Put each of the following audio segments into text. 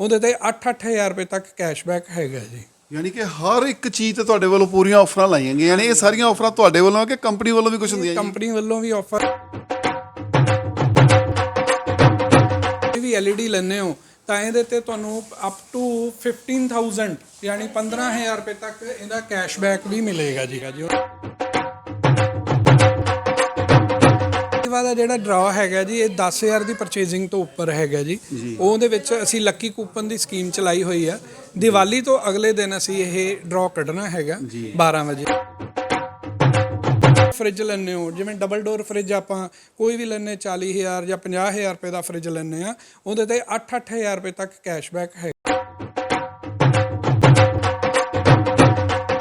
ਉਹਦੇ ਤੇ 8-8000 ਰੁਪਏ ਤੱਕ ਕੈਸ਼ਬੈਕ ਹੈਗਾ ਜੀ। ਯਾਨੀ ਕਿ ਹਰ ਇੱਕ ਚੀਜ਼ ਤੇ ਤੁਹਾਡੇ ਵੱਲੋਂ ਪੂਰੀਆਂ ਆਫਰਾਂ ਲਾਈਆਂ ਗਈਆਂ ਯਾਨੀ ਇਹ ਸਾਰੀਆਂ ਆਫਰਾਂ ਤੁਹਾਡੇ ਵੱਲੋਂ ਆ ਕਿ ਕੰਪਨੀ ਵੱਲੋਂ ਵੀ ਕੁਝ ਹੁੰਦੀਆਂ ਜੀ? ਕੰਪਨੀ ਵੱਲੋਂ ਵੀ ਆਫਰ ਵੀ LED ਲੈਣੇ ਹੋ ਤਾਂ ਇਹਦੇ ਤੇ ਤੁਹਾਨੂੰ ਅਪ ਟੂ 15000 ਯਾਨੀ 15000 ਰੁਪਏ ਤੱਕ ਇਹਦਾ ਕੈਸ਼ਬੈਕ ਵੀ ਮਿਲੇਗਾ ਜੀ ਜੀ। ਇਹਦਾ ਦਾ ਜਿਹੜਾ ਡਰਾ ਹੈਗਾ ਜੀ ਇਹ 10000 ਦੀ ਪਰਚੇਜ਼ਿੰਗ ਤੋਂ ਉੱਪਰ ਹੈਗਾ ਜੀ। ਉਹਦੇ ਵਿੱਚ ਅਸੀਂ ਲੱਕੀ ਕੂਪਨ ਦੀ ਸਕੀਮ ਚਲਾਈ ਹੋਈ ਆ। ਦੀਵਾਲੀ ਤੋਂ ਅਗਲੇ ਦਿਨ ਅਸੀਂ ਇਹ ਡਰਾ ਕੱਢਣਾ ਹੈਗਾ 12 ਵਜੇ। ਫ੍ਰਿਜ ਲੈਣੇ ਹੋ ਜਿਵੇਂ ਡਬਲ ਡੋਰ ਫ੍ਰਿਜ ਆਪਾਂ ਕੋਈ ਵੀ ਲੈਣੇ 40000 ਜਾਂ 50000 ਰੁਪਏ ਦਾ ਫ੍ਰਿਜ ਲੈਣੇ ਆ ਉਹਦੇ ਤੇ 8-8000 ਰੁਪਏ ਤੱਕ ਕੈਸ਼ਬੈਕ ਹੈ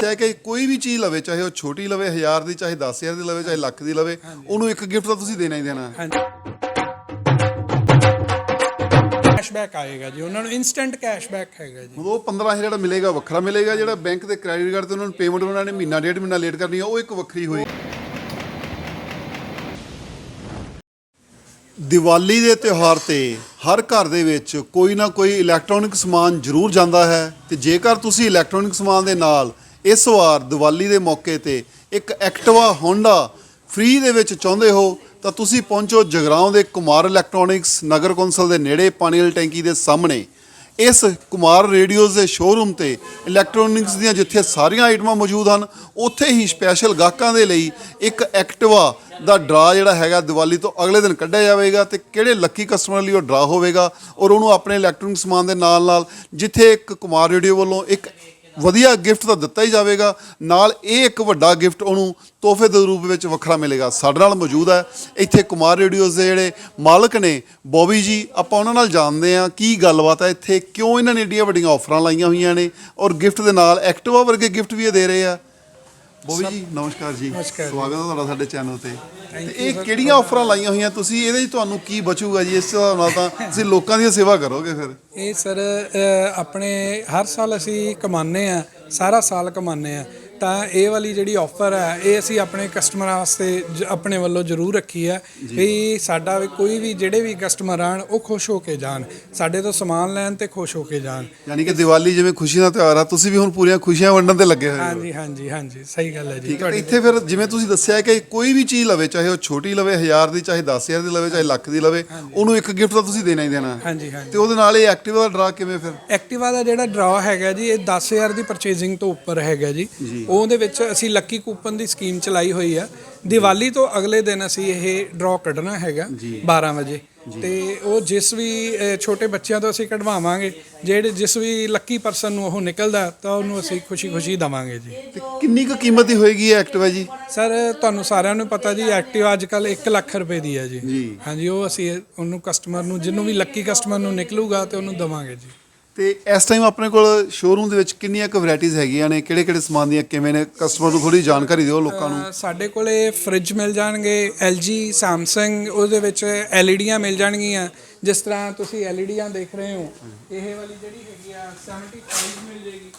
ਚਾਹੇ ਕਿ ਕੋਈ ਵੀ ਚੀਜ਼ ਲਵੇ ਚਾਹੇ ਉਹ ਛੋਟੀ ਲਵੇ 1000 ਦੀ ਚਾਹੇ 10000 ਦੀ ਲਵੇ ਚਾਹੇ ਲੱਖ ਦੀ ਲਵੇ ਉਹਨੂੰ ਇੱਕ ਗਿਫਟ ਤਾਂ ਤੁਸੀਂ ਦੇਣਾ ਹੀ ਦੇਣਾ ਹਾਂਜੀ। ਕੈਸ਼ਬੈਕ ਆਏਗਾ ਜੀ ਉਹਨਾਂ ਨੂੰ ਇਨਸਟੈਂਟ ਕੈਸ਼ਬੈਕ ਹੈਗਾ ਜੀ। ਉਹ 15000 ਜਿਹੜਾ ਮਿਲੇਗਾ ਵੱਖਰਾ ਮਿਲੇਗਾ ਜਿਹੜਾ ਬੈਂਕ ਦੇ ਕ੍ਰੈਡਿਟ ਕਾਰਡ ਤੇ ਉਹਨਾਂ ਨੂੰ ਪੇਮੈਂਟ ਉਹਨਾਂ ਨੇ ਮਹੀਨਾ ਡੇਢ ਮਹੀਨਾ ਲੇਟ ਕਰਨੀ ਆ ਉਹ ਇੱਕ ਵੱਖਰੀ ਹੋਈ ਦੀਵਾਲੀ ਦੇ ਤਿਉਹਾਰ ਤੇ ਹਰ ਘਰ ਦੇ ਵਿੱਚ ਕੋਈ ਨਾ ਕੋਈ ਇਲੈਕਟ੍ਰੋਨਿਕ ਸਮਾਨ ਜ਼ਰੂਰ ਜਾਂਦਾ ਹੈ ਤੇ ਜੇਕਰ ਤੁਸੀਂ ਇਲੈਕਟ੍ਰੋਨਿਕ ਸਮਾਨ ਦੇ ਨਾਲ ਇਸ ਵਾਰ ਦੀਵਾਲੀ ਦੇ ਮੌਕੇ ਤੇ ਇੱਕ ਐਕਟਿਵਾ ਹੋਂਡਾ ਫ੍ਰੀ ਦੇ ਵਿੱਚ ਚਾਹੁੰਦੇ ਹੋ ਤਾਂ ਤੁਸੀਂ ਪਹੁੰਚੋ ਜਗਰਾਉਂ ਦੇ ਕੁਮਾਰ ਇਲੈਕਟ੍ਰੋਨਿਕਸ ਨਗਰ ਕੌਂਸਲ ਦੇ ਨੇੜੇ ਪਾਣੀ ਵਾਲੀ ਟੈਂਕੀ ਦੇ ਸਾਹਮਣੇ। ਇਸ ਕੁਮਾਰ ਰੇਡੀਓਜ਼ ਦੇ ਸ਼ੋਰੂਮ ਤੇ ਇਲੈਕਟ੍ਰੋਨਿਕਸ ਦੀਆਂ ਜਿੱਥੇ ਸਾਰੀਆਂ ਆਈਟਮਾਂ ਮੌਜੂਦ ਹਨ, ਉੱਥੇ ਹੀ ਸਪੈਸ਼ਲ ਗਾਹਕਾਂ ਦੇ ਲਈ ਇੱਕ ਐਕਟਿਵਾ ਦਾ ਡਰਾ ਜਿਹੜਾ ਹੈਗਾ ਦੀਵਾਲੀ ਤੋਂ ਅਗਲੇ ਦਿਨ ਕੱਢਿਆ ਜਾਵੇਗਾ ਤੇ ਕਿਹੜੇ ਲੱਕੀ ਕਸਟਮਰ ਲਈ ਉਹ ਡਰਾ ਹੋਵੇਗਾ ਔਰ ਉਹਨੂੰ ਆਪਣੇ ਇਲੈਕਟ੍ਰੋਨਿਕ ਸਮਾਨ ਦੇ ਨਾਲ ਨਾਲ ਜਿੱਥੇ ਇੱਕ ਕੁਮਾਰ ਰੇਡੀਓ ਵੱਲੋਂ ਇੱਕ ਵਧੀਆ ਗਿਫਟ ਤਾਂ ਦਿੱਤਾ ਹੀ ਜਾਵੇਗਾ। ਨਾਲ ਇਹ ਇੱਕ ਵੱਡਾ ਗਿਫਟ ਉਹਨੂੰ ਤੋਹਫੇ ਦੇ ਰੂਪ ਵਿੱਚ ਵੱਖਰਾ ਮਿਲੇਗਾ। ਸਾਡੇ ਨਾਲ ਮੌਜੂਦ ਹੈ। ਇੱਥੇ ਕੁਮਾਰ ਰੇਡੀਓਜ਼ ਦੇ ਜਿਹੜੇ ਮਾਲਕ ਨੇ, ਬੋਬੀ ਜੀ, ਆਪਾਂ ਉਹਨਾਂ ਨਾਲ ਜਾਣਦੇ ਹਾਂ ਕੀ ਗੱਲਬਾਤ ਹੈ। ਇੱਥੇ ਕਿਉਂ ਇਹਨਾਂ ਨੇ ਏਡੀਆਂ ਵੱਡੀਆਂ ਆਫਰਾਂ ਲਾਈਆਂ ਹੋਈਆਂ ਨੇ ਔਰ ਗਿਫਟ ਦੇ ਨਾਲ ਐਕਟਿਵਾ ਵਰਗੇ ਗਿਫਟ ਵੀ ਇਹ ਦੇ ਰਹੇ ਆ। ਬੋਬੀ ਜੀ ਨਮਸਕਾਰ ਜੀ। ਨਮਸਕਾਰ ਜੀ। ਸਵਾਗਤ ਹੈ ਤੁਹਾਡਾ ਸਾਡੇ ਚੈਨਲ ਤੇ। ਇਹ ਕਿਹੜੀਆਂ ਆਫਰਾਂ ਲਾਈਆਂ ਹੋਈਆਂ? ਤੁਸੀਂ ਇਹਦੇ 'ਚ ਤੁਹਾਨੂੰ ਕੀ ਬਚੂਗਾ ਜੀ? ਇਸ ਹਿਸਾਬ ਨਾਲ ਤਾਂ ਤੁਸੀਂ ਲੋਕਾਂ ਦੀ ਸੇਵਾ ਕਰੋਗੇ ਫਿਰ। ਇਹ ਸਰ ਅ, ਆਪਣੇ ਹਰ ਸਾਲ ਅਸੀਂ ਕਮਾਉਂਦੇ ਆ ਸਾਰਾ ਸਾਲ ਕਮਾਉਂਦੇ ਆ ਤਾਂ ਇਹ ਵਾਲੀ ਜਿਹੜੀ ਆਫਰ ਹੈ ਇਹ ਅਸੀਂ ਆਪਣੇ ਕਸਟਮਰਾਂ ਵਾਸਤੇ ਜ- ਆਪਣੇ ਵੱਲੋਂ ਜ਼ਰੂਰ ਰੱਖੀ ਹੈ ਵੀ ਸਾਡਾ ਵੀ ਕੋਈ ਵੀ ਜਿਹੜੇ ਵੀ ਕਸਟਮਰ ਆਣ ਉਹ ਖੁਸ਼ ਹੋ ਕੇ ਜਾਣ। ਸਾਡੇ ਤੋਂ ਸਮਾਨ ਲੈਣ ਤੇ ਖੁਸ਼ ਹੋ ਕੇ ਜਾਣ। ਯਾਨੀ ਕਿ ਦੀਵਾਲੀ ਜਿਵੇਂ ਖੁਸ਼ੀ ਦਾ ਤਿਉਹਾਰ ਆ ਤੁਸੀਂ ਵੀ ਹੁਣ ਪੂਰੀਆਂ ਖੁਸ਼ੀਆਂ ਵੰਡਣ ਤੇ ਲੱਗੇ ਹੋਏ ਹੋ। ਹਾਂਜੀ ਹਾਂਜੀ ਹਾਂਜੀ ਸਹੀ ਗੱਲ ਹੈ ਜੀ। ਠੀਕ ਹੈ ਤੇ ਇੱਥੇ ਫਿਰ ਜਿਵੇਂ ਤੁਸੀਂ ਦੱਸਿਆ ਕਿ ਕੋਈ ਵੀ ਚੀਜ਼ ਲਵੇ ਚਾਹੇ ਉਹ ਛੋਟੀ ਲਵੇ 1000 ਦੀ ਚਾਹੇ 10000 ਦੀ ਲਵੇ ਚਾਹੇ ਲੱਖ ਦੀ ਲਵੇ ਉਹਨੂੰ ਇੱਕ ਗਿਫਟ ਤਾਂ ਤੁਸੀਂ ਦੇਣਾ ਹੀ ਦੇਣਾ। ਹਾਂਜੀ ਹਾਂਜੀ। ਤੇ ਉਹਦੇ ਨਾਲ ਇਹ ਐਕਟਿਵਾ ਦਾ ਡਰਾ ਕਿਵੇਂ ਫਿਰ? ਐਕਟਿਵਾ ਦਾ ਜਿਹੜਾ ਡਰਾ ਹੈਗਾ ਜੀ ਇਹ 10000 ਦੀ ਪਰਚੇਜ਼ਿੰਗ ਤੋਂ ਉੱਪਰ ਹੈਗਾ ਜੀ। ਉਹਦੇ ਵਿੱਚ ਅਸੀਂ ਲੱਕੀ ਕੂਪਨ ਦੀ ਸਕੀਮ ਚਲਾਈ ਹੋਈ ਆ। ਦੀਵਾਲੀ ਤੋਂ ਅਗਲੇ ਦਿਨ ਅਸੀਂ ਇਹ ਡਰਾ ਕੱਢਣਾ ਹੈਗਾ 12 ਵਜੇ। ਤੇ ਉਹ ਜਿਸ ਵੀ ਛੋਟੇ ਬੱਚਿਆਂ ਤੋਂ ਅਸੀਂ ਕਢਵਾਵਾਂਗੇ ਜਿਹੜੇ ਜਿਸ ਵੀ ਲੱਕੀ ਪਰਸਨ ਨੂੰ ਉਹ ਨਿਕਲਦਾ ਤਾਂ ਉਹਨੂੰ ਅਸੀਂ ਖੁਸ਼ੀ-ਖੁਸ਼ੀ ਦਵਾਂਗੇ ਜੀ। ਤੇ ਕਿੰਨੀ ਕੁ ਕੀਮਤ ਦੀ ਹੋਏਗੀ ਇਹ ਐਕਟਿਵਾ ਜੀ? ਸਰ ਤੁਹਾਨੂੰ ਸਾਰਿਆਂ ਨੂੰ ਪਤਾ ਜੀ ਐਕਟਿਵਾ ਅੱਜ ਕੱਲ 1 ਲੱਖ ਰੁਪਏ ਦੀ ਹੈ ਜੀ। ਜੀ। ਹਾਂਜੀ ਉਹ ਅਸੀਂ ਉਹਨੂੰ ਕਸਟਮਰ ਨੂੰ ਜਿਹਨੂੰ ਵੀ ਲੱਕੀ ਕਸਟਮਰ ਨੂੰ ਨਿਕਲੂਗਾ ਤੇ ਉਹਨੂੰ ਦਵਾਂਗੇ ਜੀ। ਤੇ ਇਸ ਟਾਈਮ ਆਪਣੇ ਕੋਲ ਸ਼ੋਰੂਮ ਦੇ ਵਿੱਚ ਕਿੰਨੀਆਂ ਕੁ ਵੈਰਾਈਟੀਆਂ ਹੈਗੀਆਂ ਨੇ? ਕਿਹੜੇ ਕਿਹੜੇ ਸਮਾਨ ਦੀਆਂ ਕਿਵੇਂ ਨੇ? ਕਸਟਮਰ ਨੂੰ ਥੋੜੀ ਜਾਣਕਾਰੀ ਦਿਓ ਲੋਕਾਂ ਨੂੰ। ਅ, ਸਾਡੇ ਕੋਲੇ ਫ੍ਰਿਜ ਮਿਲ ਜਾਣਗੇ LG Samsung ਉਹਦੇ ਵਿੱਚ ਐਲਈਡੀਆਂ ਮਿਲ ਜਾਣਗੀਆਂ। ਜਿਸ ਤਰ੍ਹਾਂ ਤੁਸੀਂ ਐਲਈਡੀਆਂ ਦੇਖ ਰਹੇ ਹੋ ਇਹ ਵਾਲੀ ਜਿਹੜੀ ਹੈਗੀ ਆ 75 ਮਿਲ ਜੇਗੀ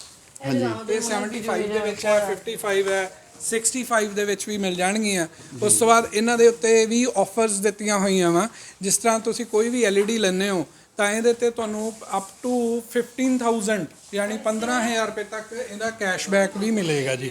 ਇਹ 75 ਦੇ ਵਿੱਚ ਹੈ 55 ਹੈ 65 ਦੇ ਵਿੱਚ ਵੀ ਮਿਲ ਜਾਣਗੀਆਂ। ਉਸ ਤੋਂ ਬਾਅਦ ਇਹਨਾਂ ਦੇ ਉੱਤੇ ਵੀ ਆਫਰਸ ਦਿੱਤੀਆਂ ਹੋਈਆਂ ਵਾ। ਜਿਸ ਤਰ੍ਹਾਂ ਤੁਸੀਂ ਕੋਈ ਵੀ LED ਲੈਣੇ ਹੋ ਤਾਂ ਇਹਦੇ ਤੇ ਤੁਹਾਨੂੰ ਅਪ ਟੂ 15000 ਯਾਨੀ 15000 ਰੁਪਏ ਤੱਕ ਇਹਦਾ ਕੈਸ਼ਬੈਕ ਵੀ ਮਿਲੇਗਾ ਜੀ।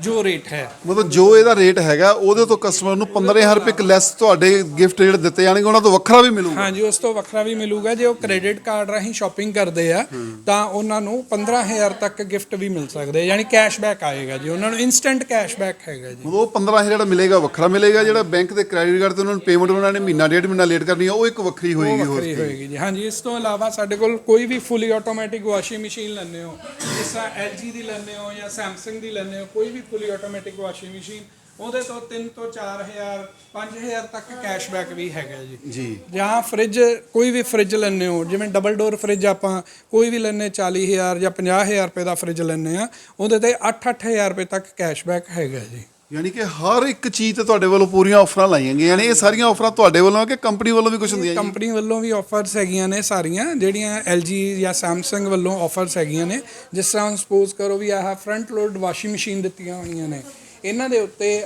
ਜੋ ਰੇਟ ਹੈ। ਮਤਲਬ ਜੋ ਇਹਦਾ ਰੇਟ ਹੈਗਾ ਉਹਦੇ ਤੋਂ ਕਸਟਮਰ ਨੂੰ 15000 ਰੁਪਏ ਇੱਕ ਲੈਸ ਤੁਹਾਡੇ ਗਿਫਟ ਜਿਹੜੇ ਦਿੱਤੇ ਜਾਣਗੇ ਉਹਨਾਂ ਤੋਂ ਵੱਖਰਾ ਵੀ ਮਿਲੂਗਾ। ਹਾਂਜੀ ਉਸ ਤੋਂ ਵੱਖਰਾ ਵੀ ਮਿਲੂਗਾ। ਜੇ ਉਹ ਕ੍ਰੈਡਿਟ ਕਾਰਡ ਰਾਹੀਂ ਸ਼ਾਪਿੰਗ ਕਰਦੇ ਆ ਤਾਂ ਉਹਨਾਂ ਨੂੰ 15000 ਤੱਕ ਗਿਫਟ ਵੀ ਮਿਲ ਸਕਦੇ ਆ ਯਾਨੀ ਕੈਸ਼ਬੈਕ ਆਏਗਾ ਜੀ। ਉਹਨਾਂ ਨੂੰ ਇਨਸਟੈਂਟ ਕੈਸ਼ਬੈਕ ਹੈਗਾ ਜੀ। ਉਹ 15000 ਜਿਹੜਾ ਮਿਲੇਗਾ ਵੱਖਰਾ ਮਿਲੇਗਾ। ਜਿਹੜਾ ਬੈਂਕ ਦੇ ਕ੍ਰੈਡਿਟ ਕਾਰਡ ਤੇ ਉਹਨਾਂ ਨੂੰ ਪੇਮੈਂਟ ਉਹਨਾਂ ਨੇ ਮਹੀਨਾ ਡੇਢ ਮਹੀਨਾ ਲੇਟ ਕਰਨੀ ਆ ਉਹ ਇੱਕ ਵੱਖਰੀ ਹੋਏਗੀ ਹੋਰ ਵੱਖਰੀ ਹੋਏਗੀ ਜੀ। ਹਾਂਜੀ ਇਸ ਤੋਂ ਇਲਾਵਾ ਸਾਡੇ ਕੋਲ ਕੋਈ ਵੀ ਫੁੱਲੀ ਆਟੋਮੈਟਿਕ ਵਾਸ਼ਿੰਗ ਮਸ਼ੀਨ ਲੈਣੇ ਹੋ ਜਿਸ ਤਰ੍ਹਾਂ LG ਦੀ ਲੈਣੇ ਹੋ ਜਾਂ Samsung ਦੀ ਲੈਣੇ ਹੋ ਕੋਈ ਵੀ ਫੁੱਲੀ ਆਟੋਮੈਟਿਕ ਵਾਸ਼ਿੰਗ ਮਸ਼ੀਨ ਉਹਦੇ ਤੋਂ 3 ਤੋਂ 4000 5000 ਤੱਕ ਕੈਸ਼ਬੈਕ ਵੀ ਹੈਗਾ ਜੀ। ਜੀ। ਜਾਂ ਫ੍ਰਿਜ ਕੋਈ ਵੀ ਫ੍ਰਿਜ ਲੈਣੇ ਹੋ ਜਿਵੇਂ ਡਬਲ ਡੋਰ ਫ੍ਰਿਜ ਆਪਾਂ ਕੋਈ ਵੀ ਲੈਣੇ 40000 ਜਾਂ 50000 ਰੁਪਏ ਦਾ ਫ੍ਰਿਜ ਲੈਣੇ ਆ ਉਹਦੇ ਤੇ 8-8000 ਰੁਪਏ ਤੱਕ ਕੈਸ਼ਬੈਕ ਹੈਗਾ ਜੀ। ਯਾਨੀ ਕਿ ਹਰ ਇੱਕ ਚੀਜ਼ ਤੇ ਤੁਹਾਡੇ ਵੱਲੋਂ ਪੂਰੀਆਂ ਆਫਰਾਂ ਲਾਈਆਂ ਗਈਆਂ, ਯਾਨੀ ਇਹ ਸਾਰੀਆਂ ਆਫਰਾਂ ਤੁਹਾਡੇ ਵੱਲੋਂ ਆ ਕਿ ਕੰਪਨੀ ਵੱਲੋਂ ਵੀ ਕੁਝ ਹੁੰਦੀਆਂ ਜੀ ਕੰਪਨੀ ਵੱਲੋਂ ਵੀ ਆਫਰਸ ਹੈਗੀਆਂ ਨੇ ਸਾਰੀਆਂ, ਜਿਹੜੀਆਂ LG ਜਾਂ Samsung ਵੱਲੋਂ ਆਫਰਸ ਹੈਗੀਆਂ ਨੇ। ਜਿਸ ਤਰ੍ਹਾਂ ਸਪੋਜ਼ ਕਰੋ ਵੀ ਆਹ ਫਰੰਟ ਲੋਡ ਵਾਸ਼ਿੰਗ ਮਸ਼ੀਨ ਦਿੱਤੀਆਂ ਹੋਈਆਂ ਨੇ। ਇਹਨਾਂ ਦੇ ਉੱਤੇ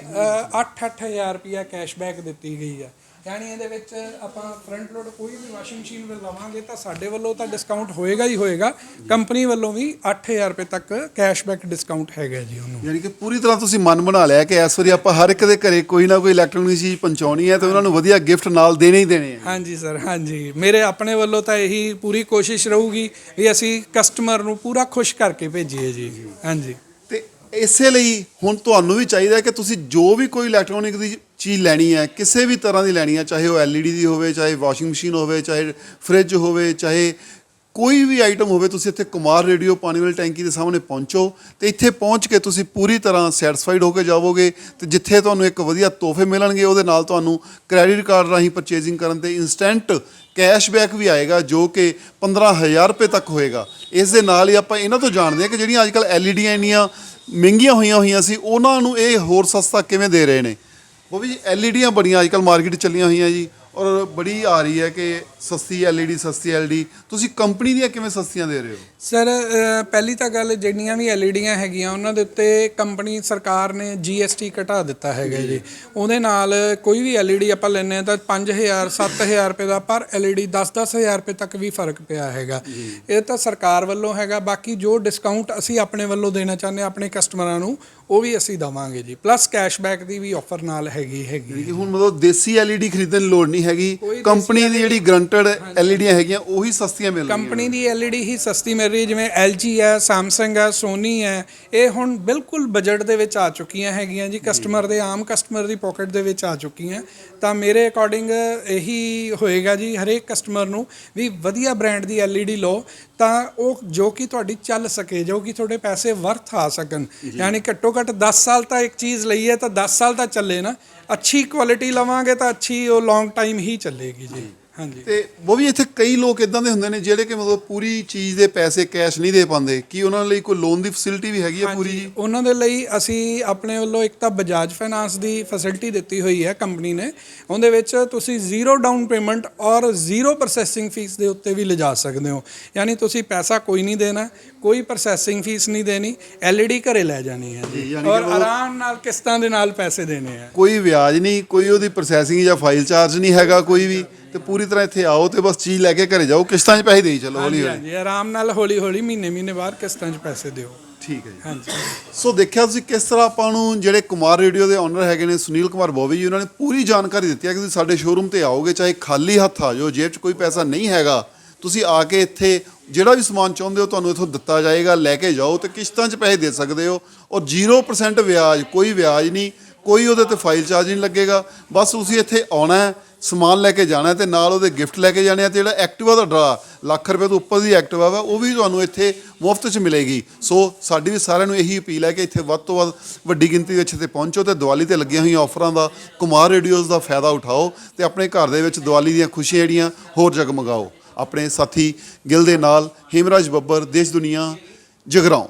8-8000 ਰੁਪਿਆ ਕੈਸ਼ਬੈਕ ਦਿੱਤੀ ਗਈ ਆ। ਯਾਨੀ ਇਹਦੇ ਵਿੱਚ ਆਪਾਂ ਫਰੰਟ ਲੋਡ ਕੋਈ ਵੀ ਵਾਸ਼ਿੰਗ ਮਸ਼ੀਨ ਵੀ ਲਵਾਂਗੇ ਤਾਂ ਸਾਡੇ ਵੱਲੋਂ ਤਾਂ ਡਿਸਕਾਊਂਟ ਹੋਏਗਾ ਹੀ ਹੋਏਗਾ। ਕੰਪਨੀ ਵੱਲੋਂ ਵੀ 8000 ਰੁਪਏ ਤੱਕ ਕੈਸ਼ਬੈਕ ਡਿਸਕਾਊਂਟ ਹੈਗਾ ਜੀ ਉਹਨੂੰ। ਯਾਨੀ ਕਿ ਪੂਰੀ ਤਰ੍ਹਾਂ ਤੁਸੀਂ ਮਨ ਬਣਾ ਲਿਆ ਕਿ ਇਸ ਵਾਰੀ ਆਪਾਂ ਹਰ ਇੱਕ ਦੇ ਘਰੇ ਕੋਈ ਨਾ ਕੋਈ ਇਲੈਕਟ੍ਰੋਨਿਕ ਚੀਜ਼ ਪਹੁੰਚਾਉਣੀ ਹੈ ਤੇ ਉਹਨਾਂ ਨੂੰ ਵਧੀਆ ਗਿਫਟ ਨਾਲ ਦੇਣੇ ਹੀ ਦੇਣੇ ਆ ਹਾਂਜੀ ਸਰ ਹਾਂਜੀ। ਮੇਰੇ ਆਪਣੇ ਵੱਲੋਂ ਤਾਂ ਇਹੀ ਪੂਰੀ ਕੋਸ਼ਿਸ਼ ਰਹੂਗੀ ਵੀ ਅਸੀਂ ਕਸਟਮਰ ਨੂੰ ਪੂਰਾ ਖੁਸ਼ ਕਰਕੇ ਭੇਜੀਏ ਜੀ। ਹਾਂਜੀ। ਇਸੇ ਲਈ ਹੁਣ ਤੁਹਾਨੂੰ ਵੀ ਚਾਹੀਦਾ ਕਿ ਤੁਸੀਂ ਜੋ ਵੀ ਕੋਈ ਇਲੈਕਟ੍ਰੋਨਿਕ ਦੀ ਚੀਜ਼ ਲੈਣੀ ਹੈ, ਕਿਸੇ ਵੀ ਤਰ੍ਹਾਂ ਦੀ ਲੈਣੀ ਹੈ, ਚਾਹੇ ਉਹ LED ਦੀ ਹੋਵੇ, ਚਾਹੇ ਵਾਸ਼ਿੰਗ ਮਸ਼ੀਨ ਹੋਵੇ, ਚਾਹੇ ਫ੍ਰਿਜ ਹੋਵੇ, ਚਾਹੇ ਕੋਈ ਵੀ ਆਈਟਮ ਹੋਵੇ, ਤੁਸੀਂ ਇੱਥੇ ਕੁਮਾਰ ਰੇਡੀਓ ਪਾਣੀ ਵਾਲੀ ਟੈਂਕੀ ਦੇ ਸਾਹਮਣੇ ਪਹੁੰਚੋ ਤੇ ਇੱਥੇ ਪਹੁੰਚ ਕੇ ਤੁਸੀਂ ਪੂਰੀ ਤਰ੍ਹਾਂ ਸੈਟੀਸਫਾਈਡ ਹੋ ਕੇ ਜਾਵੋਗੇ ਤੇ ਜਿੱਥੇ ਤੁਹਾਨੂੰ ਇੱਕ ਵਧੀਆ ਤੋਹਫੇ ਮਿਲਣਗੇ, ਉਹਦੇ ਨਾਲ ਤੁਹਾਨੂੰ ਕ੍ਰੈਡਿਟ ਕਾਰਡ ਰਾਹੀਂ ਪਰਚੇਜ਼ਿੰਗ ਕਰਨ ਤੇ ਇਨਸਟੈਂਟ ਕੈਸ਼ਬੈਕ ਵੀ ਆਏਗਾ, ਜੋ ਕਿ 15000 ਰੁਪਏ ਤੱਕ ਹੋਏਗਾ। ਇਸ ਦੇ ਨਾਲ ਹੀ ਆਪਾਂ ਇਹਨਾਂ ਤੋਂ ਜਾਣਦੇ ਹਾਂ ਕਿ ਜਿਹੜੀਆਂ ਅੱਜਕੱਲ ਐਲਈਡੀਆਂ ਇੰਨੀਆਂ ਮਹਿੰਗੀਆਂ ਹੋਈਆਂ ਹੋਈਆਂ ਸੀ, ਉਹਨਾਂ ਨੂੰ ਇਹ ਹੋਰ ਸਸਤਾ ਕਿਵੇਂ ਦੇ ਰਹੇ ਨੇ? ਉਹ ਵੀ ਐਲਈਡੀਆਂ ਬੜੀਆਂ ਅੱਜਕੱਲ ਮਾਰਕੀਟ 'ਚ ਚੱਲੀਆਂ ਹੋਈਆਂ ਜੀ, ਔਰ ਬੜੀ ਆ ਰਹੀ ਹੈ ਕਿ ਸਸਤੀ ਐਲਈਡੀ ਸਸਤੀ ਐਲਈਡੀ ਤੁਸੀਂ ਕੰਪਨੀ ਦੀਆਂ ਕਿਵੇਂ ਸਸਤੀਆਂ ਦੇ ਰਹੇ ਹੋ? ਸਰ ਅ, ਪਹਿਲੀ ਤਾਂ ਗੱਲ ਜਿਹੜੀਆਂ ਵੀ ਐਲਈਡੀਆਂ ਹੈਗੀਆਂ ਉਹਨਾਂ ਦੇ ਉੱਤੇ ਕੰਪਨੀ ਸਰਕਾਰ ਨੇ ਜੀਐਸਟੀ ਘਟਾ ਦਿੱਤਾ ਹੈਗਾ ਜੀ। ਉਹਦੇ ਨਾਲ ਕੋਈ ਵੀ ਐਲਈਡੀ ਆਪਾਂ ਲੈਂਦੇ ਹਾਂ ਤਾਂ 5000 7000 ਰੁਪਏ ਦਾ ਪਰ ਐਲਈਡੀ 10-10000 ਰੁਪਏ ਤੱਕ ਵੀ ਫ਼ਰਕ ਪਿਆ ਹੈਗਾ। ਇਹ ਤਾਂ ਸਰਕਾਰ ਵੱਲੋਂ ਹੈਗਾ ਬਾਕੀ ਜੋ ਡਿਸਕਾਊਂਟ ਅਸੀਂ ਆਪਣੇ ਵੱਲੋਂ ਦੇਣਾ ਚਾਹੁੰਦੇ ਹਾਂ ਆਪਣੇ ਕਸਟਮਰਾਂ ਨੂੰ ਉਹ ਵੀ ਅਸੀਂ ਦਵਾਂਗੇ ਜੀ। ਪਲੱਸ ਕੈਸ਼ਬੈਕ ਦੀ ਵੀ ਆਫਰ ਨਾਲ ਹੈਗੀ ਹੈਗੀ। ਕਿ ਹੁਣ ਮਤਲਬ ਦੇਸੀ ਐਲਈਡੀ ਖਰੀਦਣ ਦੀ ਲੋੜ ਨਹੀਂ ਹੈਗੀ। ਕੰਪਨੀ ਦੀ ਜਿਹੜੀ ਗਰੰਟਡ ਐਲਈਡੀਆਂ ਹੈਗੀਆਂ ਉਹੀ ਸਸਤੀਆਂ ਮਿਲ ਰਹੀਆਂ ਕੰਪਨੀ ਦੀ ਐਲਈਡੀ ਹੀ ਸਸਤੀ ਮਿਲ ਰਹੀ ਹੈ, ਜਿਵੇਂ LG ਹੈ Samsung ਹੈ Sony ਹੈ ਇਹ ਹੁਣ ਬਿਲਕੁਲ ਬਜਟ ਦੇ ਵਿੱਚ ਆ ਚੁੱਕੀਆਂ ਹੈਗੀਆਂ ਜੀ। ਕਸਟਮਰ ਦੇ ਆਮ ਕਸਟਮਰ ਦੀ ਪਾਕਟ ਦੇ ਵਿੱਚ ਆ ਚੁੱਕੀਆਂ। ਤਾਂ ਮੇਰੇ ਅਕੋਰਡਿੰਗ ਇਹੀ ਹੋਏਗਾ ਜੀ ਹਰੇਕ ਕਸਟਮਰ ਨੂੰ ਵੀ ਵਧੀਆ ਬ੍ਰਾਂਡ ਦੀ ਐਲਈਡੀ ਲਓ ਤਾਂ ਉਹ ਜੋ ਕਿ ਤੁਹਾਡੀ ਚੱਲ ਸਕੇ ਜੋ ਕਿ ਤੁਹਾਡੇ ਪੈਸੇ ਵਰਥ ਆ ਸਕਣ। ਯਾਨੀ ਘੱਟੋ ਘੱਟ 10 ਸਾਲ ਤਾਂ ਇੱਕ ਚੀਜ਼ ਲਈ ਹੈ ਤਾਂ 10 ਸਾਲ ਤਾਂ ਚੱਲੇ ਨਾ। ਅੱਛੀ ਕੁਆਲਿਟੀ ਲਵਾਂਗੇ ਤਾਂ ਅੱਛੀ ਉਹ ਲੌਂਗ ਟਾਈਮ ਹੀ ਚੱਲੇਗੀ ਜੀ। ਹਾਂਜੀ। ਤੇ ਉਹ ਵੀ ਇੱਥੇ ਕਈ ਲੋਕ ਇਦਾਂ ਦੇ ਹੁੰਦੇ ਨੇ ਜਿਹੜੇ ਕਿ ਮਤਲਬ ਪੂਰੀ ਚੀਜ਼ ਦੇ ਪੈਸੇ ਕੈਸ਼ ਨਹੀਂ ਦੇ ਪਾਉਂਦੇ। ਕੀ ਉਹਨਾਂ ਲਈ ਕੋਈ ਲੋਨ ਦੀ ਫੈਸਿਲਿਟੀ ਵੀ ਹੈਗੀ ਹੈ ਪੂਰੀ? ਜੀ ਉਹਨਾਂ ਦੇ ਲਈ ਅਸੀਂ ਆਪਣੇ ਵੱਲੋਂ ਇੱਕ ਤਾਂ ਬਜਾਜ ਫਾਈਨਾਂਸ ਦੀ ਫੈਸਿਲਿਟੀ ਦਿੱਤੀ ਹੋਈ ਹੈ ਕੰਪਨੀ ਨੇ। ਉਹਦੇ ਵਿੱਚ ਤੁਸੀਂ ਜ਼ੀਰੋ ਡਾਊਨ ਪੇਮੈਂਟ ਔਰ ਜ਼ੀਰੋ ਪ੍ਰੋਸੈਸਿੰਗ ਫੀਸ ਦੇ ਉੱਤੇ ਵੀ ਲਿਜਾ ਸਕਦੇ ਹੋ। ਯਾਨੀ ਤੁਸੀਂ ਪੈਸਾ ਕੋਈ ਨਹੀਂ ਦੇਣਾ ਕੋਈ ਪ੍ਰੋਸੈਸਿੰਗ ਫੀਸ ਨਹੀਂ ਦੇਣੀ ਐਲਈਡੀ ਘਰੇ ਲੈ ਜਾਣੀ ਹੈ ਜੀ, ਔਰ ਆਰਾਮ ਨਾਲ ਕਿਸ਼ਤਾਂ ਦੇ ਨਾਲ ਪੈਸੇ ਦੇਣੇ ਆ ਕੋਈ ਵਿਆਜ ਨਹੀਂ ਕੋਈ ਉਹਦੀ ਪ੍ਰੋਸੈਸਿੰਗ ਜਾਂ ਫਾਈਲ ਚਾਰਜ ਨਹੀਂ ਹੈਗਾ ਕੋਈ ਵੀ। ਤੇ ਪੂਰੀ ਤਰ੍ਹਾਂ ਇੱਥੇ ਆਓ ਤੇ ਬਸ ਚੀਜ਼ ਲੈ ਕੇ ਘਰੇ ਜਾਓ ਕਿਸ਼ਤਾਂ 'ਚ ਪੈਸੇ ਦੇਈ ਚਲੋ ਹੌਲੀ ਹੌਲੀ। ਹਾਂਜੀ ਆਰਾਮ ਨਾਲ ਹੌਲੀ ਹੌਲੀ ਮਹੀਨੇ ਮਹੀਨੇ ਬਾਅਦ ਕਿਸ਼ਤਾਂ 'ਚ ਪੈਸੇ ਦਿਓ। ਠੀਕ ਹੈ ਜੀ। ਹਾਂਜੀ। ਸੋ ਦੇਖਿਆ ਤੁਸੀਂ ਕਿਸ ਤਰ੍ਹਾਂ ਆਪਾਂ ਨੂੰ ਜਿਹੜੇ ਕੁਮਾਰ ਰੇਡੀਓ ਦੇ ਓਨਰ ਹੈਗੇ ਨੇ ਸੁਨੀਲ ਕੁਮਾਰ ਬੋਵੀ ਜੀ ਉਹਨਾਂ ਨੇ ਪੂਰੀ ਜਾਣਕਾਰੀ ਦਿੱਤੀ ਹੈ ਕਿ ਤੁਸੀਂ ਸਾਡੇ ਸ਼ੋਰੂਮ ਤੇ ਆਓਗੇ ਚਾਹੇ ਖਾਲੀ ਹੱਥ ਆ ਜਾਓ ਜੇਬ 'ਚ ਕੋਈ ਪੈਸਾ ਨਹੀਂ ਹੈਗਾ ਤੁਸੀਂ ਆ ਕੇ ਇੱਥੇ ਜਿਹੜਾ ਵੀ ਸਮਾਨ ਚਾਹੁੰਦੇ ਹੋ ਤੁਹਾਨੂੰ ਇੱਥੋਂ ਦਿੱਤਾ ਜਾਏਗਾ ਲੈ ਕੇ ਜਾਓ ਤੇ ਕਿਸ਼ਤਾਂ 'ਚ ਪੈਸੇ ਦੇ ਸਕਦੇ ਹੋ ਔਰ 0% ਵਿਆਜ ਕੋਈ ਵਿਆਜ ਨਹੀਂ ਕੋਈ ਉਹਦੇ ਤੇ ਫਾਈਲ ਚਾਰਜ ਨਹੀਂ ਲੱਗੇਗਾ ਬਸ ਤੁਸੀਂ ਇੱਥੇ ਆਉਣਾ ਹੈ ਸਮਾਨ ਲੈ ਕੇ ਜਾਣਾ ਹੈ ਤੇ ਨਾਲ ਉਹਦੇ ਗਿਫਟ ਲੈ ਕੇ ਜਾਣੇ ਆ ਤੇ ਜਿਹੜਾ ਐਕਟਿਵਾ ਦਾ ਡਰਾ, ਲੱਖ ਰੁਪਏ ਤੋਂ ਉੱਪਰ ਦੀ ਐਕਟਿਵਾ ਵਾ, ਉਹ ਵੀ ਤੁਹਾਨੂੰ ਇੱਥੇ ਮੁਫਤ 'ਚ ਮਿਲੇਗੀ। ਸੋ ਸਾਡੀ ਵੀ ਸਾਰਿਆਂ ਨੂੰ ਇਹੀ ਅਪੀਲ ਹੈ ਕਿ ਇੱਥੇ ਵੱਧ ਤੋਂ ਵੱਧ ਵੱਡੀ ਗਿਣਤੀ ਵਿੱਚ ਇੱਥੇ ਪਹੁੰਚੋ ਤੇ ਦੀਵਾਲੀ ਤੇ ਲੱਗੀਆਂ ਹੋਈਆਂ ਆਫਰਾਂ ਦਾ, ਕੁਮਾਰ ਰੇਡੀਓਜ਼ ਦਾ ਫਾਇਦਾ ਉਠਾਓ ਤੇ ਆਪਣੇ ਘਰ ਦੇ ਵਿੱਚ ਦੀਵਾਲੀ ਦੀਆਂ ਖੁਸ਼ੀਆਂ ਜਿਹੜੀਆਂ, ਹੋਰ ਜਗਮਗਾਓ। ਆਪਣੇ ਸਾਥੀ ਗਿਲ ਦੇ ਨਾਲ ਹਿਮਰਾਜ ਬੱਬਰ, ਦੇਸ਼ ਦੁਨੀਆ, ਜਗਰਾਉਂ।